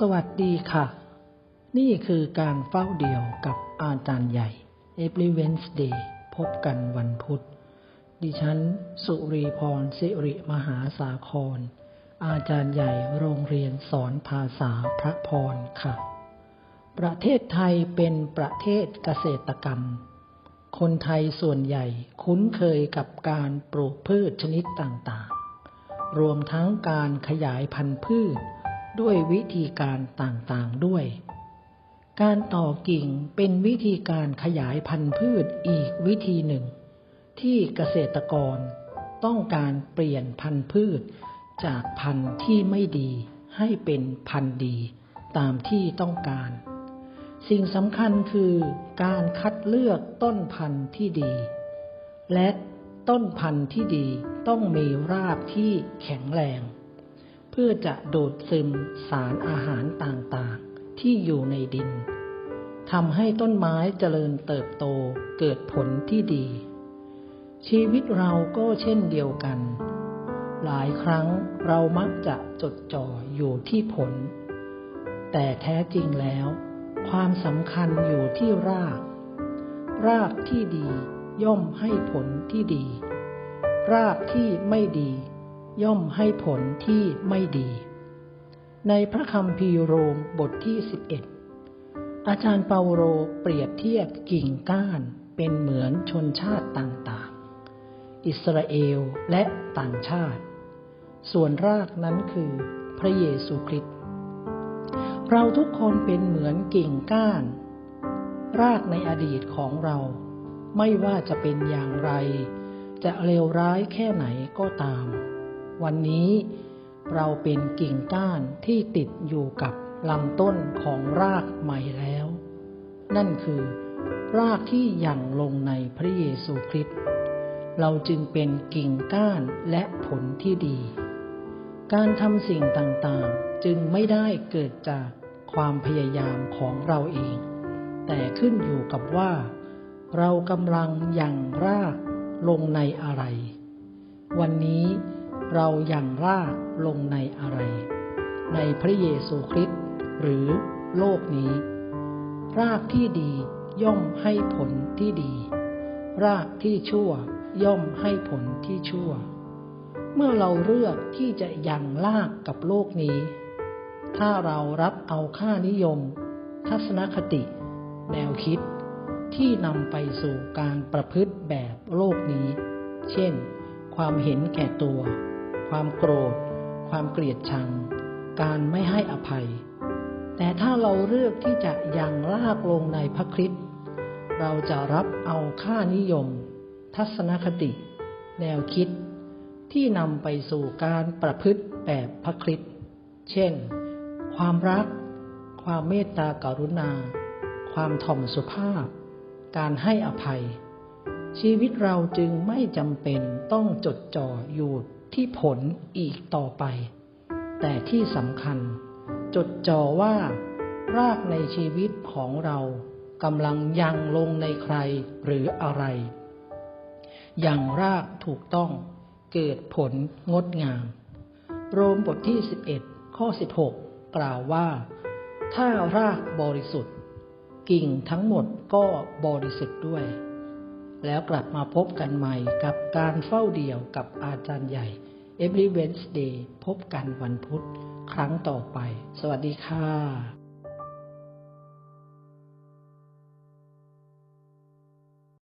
สวัสดีค่ะ นี่คือการเฝ้าเดี่ยวกับอาจารย์ใหญ่ Every Wednesday พบกันวันพุธ ดิฉัน สุรีพรสิริมหาสาคร อาจารย์ใหญ่โรงเรียนสอนภาษาพระพรค่ะ ประเทศไทยเป็นประเทศเกษตรกรรม คนไทยส่วนใหญ่คุ้นเคยกับการปลูกพืชชนิดต่างๆ รวมทั้งการขยายพันธุ์พืช ด้วยวิธีการต่างๆด้วย การต่อกิ่งเป็นวิธีการขยายพันธุ์พืชอีกวิธีหนึ่ง ที่เกษตรกรต้องการเปลี่ยนพันธุ์พืชจากพันธุ์ที่ไม่ดีให้เป็นพันธุ์ดีตามที่ต้องการ สิ่งสำคัญคือการคัดเลือกต้นพันธุ์ที่ดี และต้นพันธุ์ที่ดีต้องมีรากที่แข็งแรง เพื่อจะดูดซึมสารอาหารต่างๆ ที่อยู่ในดินทำให้ต้นไม้เจริญเติบโตเกิดผลที่ดี ชีวิตเราก็เช่นเดียวกัน หลายครั้งเรามักจะจดจ่ออยู่ที่ผล แต่แท้จริงแล้ว ความสำคัญอยู่ที่ราก รากที่ดีย่อมให้ผลที่ดี รากที่ไม่ดี ย่อมให้ผลที่ไม่ดี ในพระคำพีโรมบทที่ 11 อาจารย์เปาโลเปรียบเทียบกิ่งก้านเป็นเหมือนชนชาติต่างๆ อิสราเอลและต่างชาติ ส่วนรากนั้นคือพระเยซูคริสต์ เราทุกคนเป็นเหมือนกิ่งก้าน รากในอดีตของเรา ไม่ว่าจะเป็นอย่างไร จะเลวร้ายแค่ไหนก็ตาม วันนี้เราเป็นกิ่งก้านที่ติดอยู่กับลำต้นของรากใหม่แล้ว นั่นคือ รากที่ยั่งลงในพระเยซูคริสต์เราจึงเป็นกิ่งก้านและผลที่ดี การทำสิ่งต่างๆ จึงไม่ได้เกิดจากความพยายามของเราเอง แต่ขึ้นอยู่กับว่า เรากำลังยั่งรากลงในอะไร วันนี้ เราอย่างรากลงในอะไร ในพระเยซูคริสต์หรือโลกนี้ รากที่ดีย่อมให้ผลที่ดี รากที่ชั่วย่อมให้ผลที่ชั่ว เมื่อเราเลือกที่จะยังรากกับโลกนี้ ถ้าเรารับเอาค่านิยม ทัศนคติ แนวคิดที่นำไปสู่การประพฤติแบบโลกนี้ เช่น ความเห็นแก่ตัว ความโกรธ ความเกลียดชัง การไม่ให้อภัย แต่ถ้าเราเลือกที่จะยังลากลงในพระคริสต์เราจะรับเอาค่านิยม ทัศนคติ แนวคิด ที่นำไปสู่การประพฤติแบบพระคริสต์เช่น ความรัก ความเมตตากรุณา ความถ่อมสุภาพ การให้อภัยชีวิตเราจึงไม่จำเป็นต้องจดจ่ออยู่ ที่ผลอีกต่อไป แต่ที่สำคัญ จดจ่อว่า รากในชีวิตของเรากำลังยังลงในใครหรืออะไรอย่างรากถูกต้องเกิดผลงดงาม โรมบทที่ 11 ข้อ 16 กล่าวว่า ถ้ารากบริสุทธิ์ กิ่งทั้งหมดก็บริสุทธิ์ด้วย แล้วกลับมาพบกันใหม่กับการเฝ้าเดี่ยวกับอาจารย์ใหญ่ Every Wednesday พบกันวันพุธครั้งต่อไป สวัสดีค่ะ